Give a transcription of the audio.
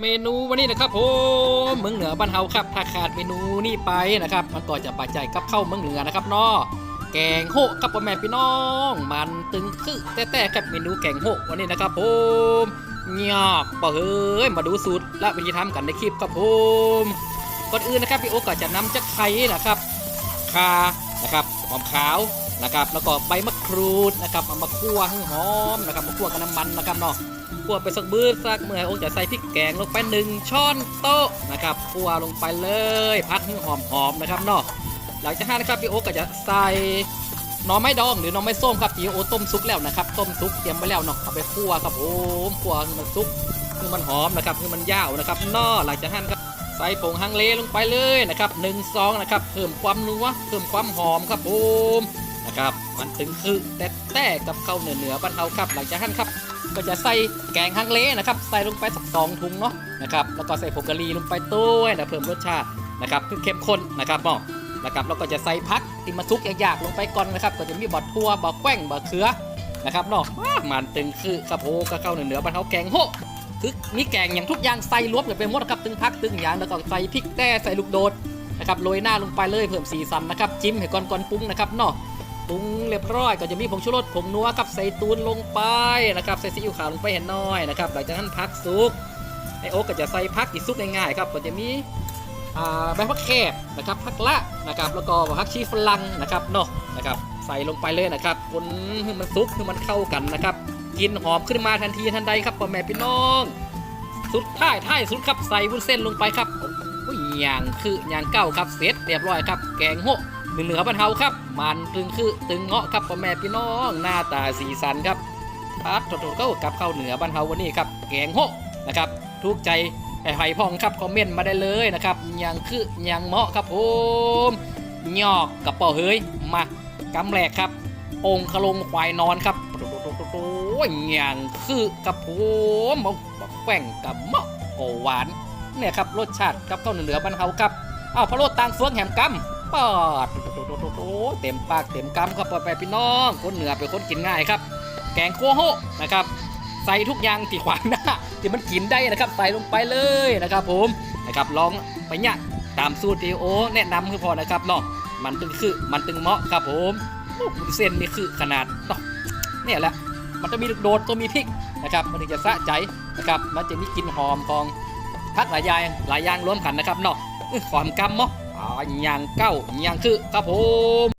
เมนูวันนี้นะครับผมเมืองเหนือบ้านเฮาครับ ถ้าขาดเมนูนี่ไปนะครับ มันก็จะบาดใจกับเข้าเมืองเหนือนะครับเนาะแกงโฮะครับพ่อแม่พี่น้อง มันตึงคือแต่แต่ครับเมนูแกงโฮะวันนี้นะครับผมยากปะเฮ้ยมาดูสูตรและวิธีทำกันในคลิปครับผมก่อนอื่นนะครับพี่โอ๊กก็จะนำจักไข่นะครับคานะครับหอมขาวนะครับ แล้วก็ใบมะกรูดนะครับเอามาคั่วให้หอมนะครับมาคั่วกับน้ำมันนะครับเนาะ คั่วไปสักบื้อสักเมื่อโอ๊กจะใส่พริกแกงลงไปหนึ่งช้อนโต๊ะนะครับคั่วลงไปเลยพัดให้หอมๆนะครับเนาะหลังจากนั้นนะครับพี่โอ๊กก็จะใส่หน่อไม้ดองหรือหน่อไม้ส้มครับที่โอ๊ต้มซุปแล้วนะครับต้มซุปเตรียมไว้แล้วเนาะเอาไปคั่วครับผมคั่วให้มันซุปให้มันหอมนะครับให้มันยาวนะครับเนาะหลังจากนั้นครับใส่ผงฮังเลลงไปเลยนะครับหนึ่งซองนะครับเพิ่มความนัวเพิ่มความหอมครับผม นะครับ มันถึงคือแต่แต่กับข้าวเหนือเหนือบ้านเฮาครับ หลังจากนั้นครับ ก็จะใส่แกงฮังเลนะครับ ใส่ลงไปสักสองถุงเนาะนะครับ แล้วก็ใส่ผงกะหรี่ลงไปด้วยนะเพิ่มรสชาตินะครับเพื่อเข้มข้นนะครับเนาะนะครับแล้วก็จะใส่พักที่มาทุกยากๆลงไปก่อนนะครับ ก็จะมีบอดทั่วบอแกว้งบอเขือนะครับเนาะมันตึงคือข้าวโพดกะเข้าเหนือๆบ้านเขาแกงโฮคือมีแกงอย่างทุกอย่างใส่รวมกันไปหมดครับตึงพักตึงอย่างแล้วก็ใส่พริกแต้ใส่ลูกโดดนะครับโรยหน้าลงไปเลยเพิ่มสีสันนะครับจิ้มให้ก่อนก่อนปรุงนะครับเนาะ ปรุงเรียบร้อยก็จะมีผงชูรสผงนัวกับใส่ตูนลงไปนะครับใส่ซีอิ๊วขาวลงไปเห็นน้อยนะครับหลังจากนั้นพักซุปไอโอ๊กก็จะใส่พักที่ซุปง่ายๆครับก็จะมีใบพักแคบนะครับพักละนะครับแล้วก็พักชีฝรั่งนะครับเนาะนะครับใส่ลงไปเลยนะครับคนให้มันซุปให้มันเข้ากันนะครับกินหอมขึ้นมาทันทีทันใดครับพ่อแม่พี่น้อง สุดท้ายท้ายสุดครับใส่วุ้นเส้นลงไปครับอย่างคืออย่างเก้าครับเสร็จเรียบร้อยครับ แกงโฮะเหนือบ้านเฮาครับ มันตึงคือตึงเงาะครับพ่อแม่พี่น้องหน้าตาสีสันครับพัดโตๆเข้ากับข้าวเหนือบ้านเฮาวันนี้ครับแกงโฮะนะครับทุกใจไอ้ไผ่พองครับคอมเมนต์มาได้เลยนะครับยังคือยังเหมาะครับผมยอกกับเป่าเฮ้ยมากำแหลกครับ องค์ขลงควายนอนครับโอ้ยยังคือกับผมบอกแกว่งกับเหมาะโกหวานเนี่ยครับรสชาติกับข้าวเหนือบ้านเฮาครับอ้าวพะโล้ต่างเฟืองแหมกำ ปอดโอ้เต็มปากเต็มคำครับพ่อแม่พี่น้อง คนเหนือเป็นคนกินง่ายครับ แกงโคโฮนะครับ ใส่ทุกอย่างที่ขวางหน้าที่มันกินได้นะครับ ใส่ลงไปเลยนะครับผมนะครับลองไปเนี่ยตามสูตรที่โอแนะนำคือพอนะครับเนาะมันตึงคือมันตึงเหมาะครับผมโอ้โหเส้นนี่คือขนาดเนาะเนี่ยแหละมันจะมีโดดตัวมีพริกนะครับมันถึงจะสะใจนะครับมันจะมีกลิ่นหอมของพักหลายอย่างหลายอย่างรวมกันนะครับเนาะอื้อความกำเนาะ อ๋อยังเก้ายางคือครับผม